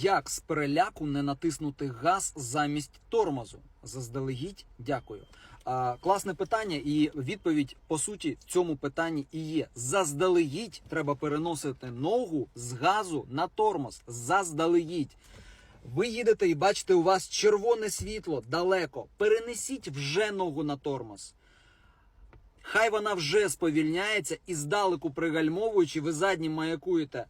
Як з переляку не натиснути газ замість тормозу? Заздалегідь дякую. А, класне питання, і відповідь по суті в цьому питанні і є. Заздалегідь треба переносити ногу з газу на тормоз. Заздалегідь. Ви їдете і бачите, у вас червоне світло далеко. Перенесіть вже ногу на тормоз. Хай вона вже сповільняється і здалеку пригальмовуючи, ви заднім маякуєте.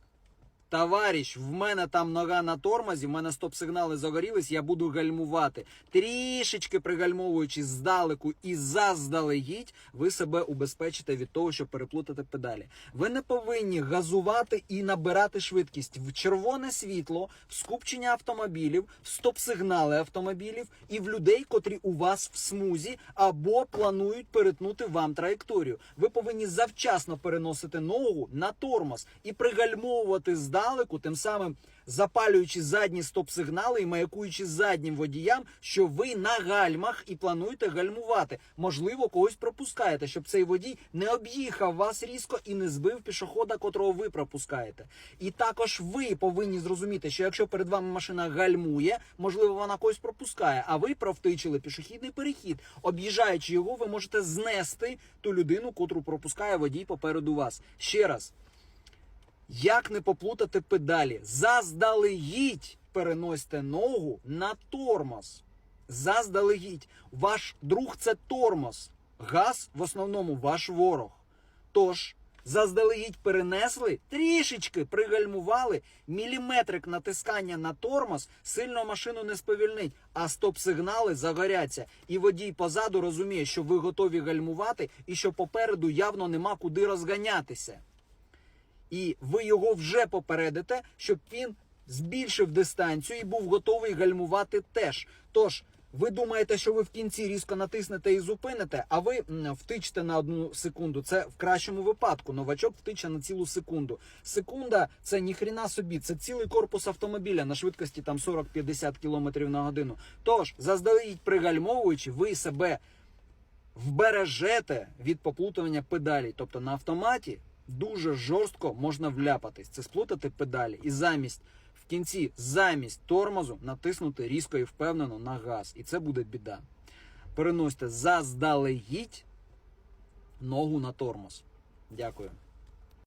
Товариш, в мене там нога на тормозі, в мене стоп-сигнали загорілись, я буду гальмувати. Трішечки пригальмовуючи здалеку і заздалегідь, ви себе убезпечите від того, щоб переплутати педалі. Ви не повинні газувати і набирати швидкість в червоне світло, в скупчення автомобілів, в стоп-сигнали автомобілів і в людей, котрі у вас в смузі або планують перетнути вам траєкторію. Ви повинні завчасно переносити ногу на тормоз і пригальмовувати здалеку, тим самим запалюючи задні стоп-сигнали і маякуючи заднім водіям, що ви на гальмах і плануєте гальмувати. Можливо, когось пропускаєте, щоб цей водій не об'їхав вас різко і не збив пішохода, котрого ви пропускаєте. І також ви повинні зрозуміти, що якщо перед вами машина гальмує, можливо, вона когось пропускає, а ви провтичили пішохідний перехід. Об'їжджаючи його, ви можете знести ту людину, котру пропускає водій попереду вас. Ще раз. Як не поплутати педалі? Заздалегідь переносьте ногу на тормоз. Заздалегідь. Ваш друг це тормоз. Газ в основному ваш ворог. Тож, заздалегідь перенесли, трішечки пригальмували, міліметрик натискання на тормоз сильно машину не сповільнить, а стоп-сигнали загоряться. І водій позаду розуміє, що ви готові гальмувати і що попереду явно нема куди розганятися і ви його вже попередите, щоб він збільшив дистанцію і був готовий гальмувати теж. Тож. Ви думаєте, що ви в кінці різко натиснете і зупините, а ви втичте на одну секунду. Це в кращому випадку. Новачок втиче на цілу секунду. Секунда це ніхріна собі, це цілий корпус автомобіля на швидкості там 40-50 км на годину. Тож, заздалегідь пригальмовуючи, ви себе вбережете від поплутування педалей. Тобто на автоматі дуже жорстко можна вляпатись. Це сплутати педалі і замість в кінці, замість тормозу, натиснути різко і впевнено на газ. І це буде біда. Переносьте заздалегідь ногу на тормоз. Дякую.